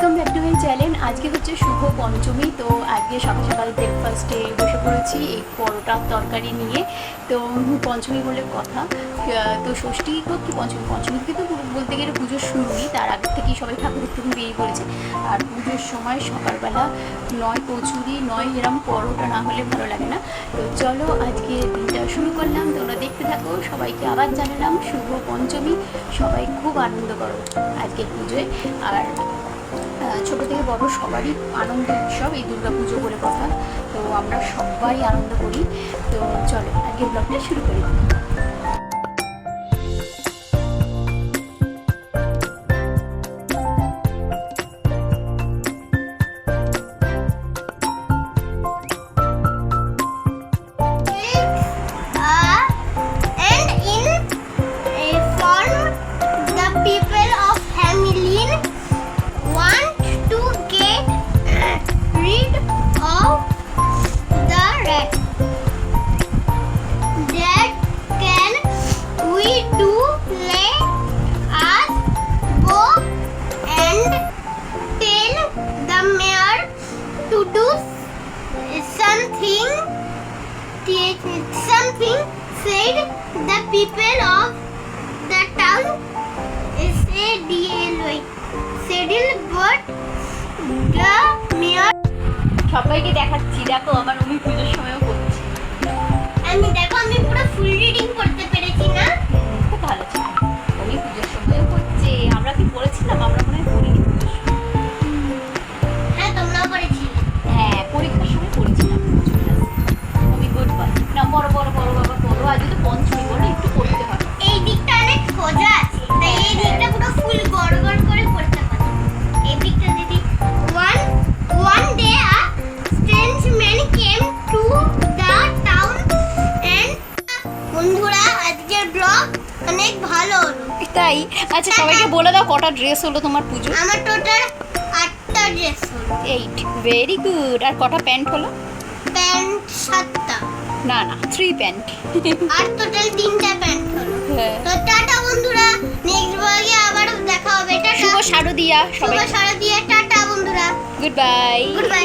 Welcome back to my channel আজকে হচ্ছে শুভ পঞ্চমী, তো আজকে সকাল সকাল ব্রেকফাস্টে বসে পড়েছি এই পরোটার তরকারি নিয়ে। তো পঞ্চমী বলে কথা। তো ষষ্ঠী হোক কি পঞ্চমী? পঞ্চমী থেকে তো বলতে গেলে পুজোর শুরুই। তার আগে থেকেই সবাই ঠাকুর একটু বেরিয়ে পড়েছে। আর পুজোর সময় সকালবেলা নয় কচুরি, নয় এরম পরোটা না হলে ভালো লাগে না। তো চলো আজকে দিনটা শুরু করলাম। তোমরা দেখতে থাকো, সবাইকে আবার জানালাম শুভ পঞ্চমী। সবাই খুব আনন্দ করো আজকে পুজোয়। আর ছোট থেকে বড় সবারই আনন্দ উৎসব, এই দুর্গা পুজো করে কথা। তো আমরা সবাই আনন্দ করি। তো চলো আগে ব্লগটা শুরু করি। Something said the people of the town is a DLY saddle but the mayor সবাইকে দেখাচ্ছি দেখো আমার অমি পুজোর সময়ও করছি আমি দেখো আজকের ব্লগ অনেক ভালো হলো। তাই? আচ্ছা সবাইকে বলে দাও কটা ড্রেস হলো তোমার পুজো আমার টোটাল আটটা ড্রেস হলো। এইট ভেরি গুড আর কটা প্যান্ট হলো? প্যান্ট সাতটা। না না থ্রি প্যান্ট আর টোটাল তিনটা প্যান্ট হলো। তো টাটা বন্ধুরা নেক্সট ব্লগে আবার দেখা হবে। টাটা। শুভ শারদিয়া শুভ সবাই শারদীয়া টাটা বন্ধুরা। Goodbye goodbye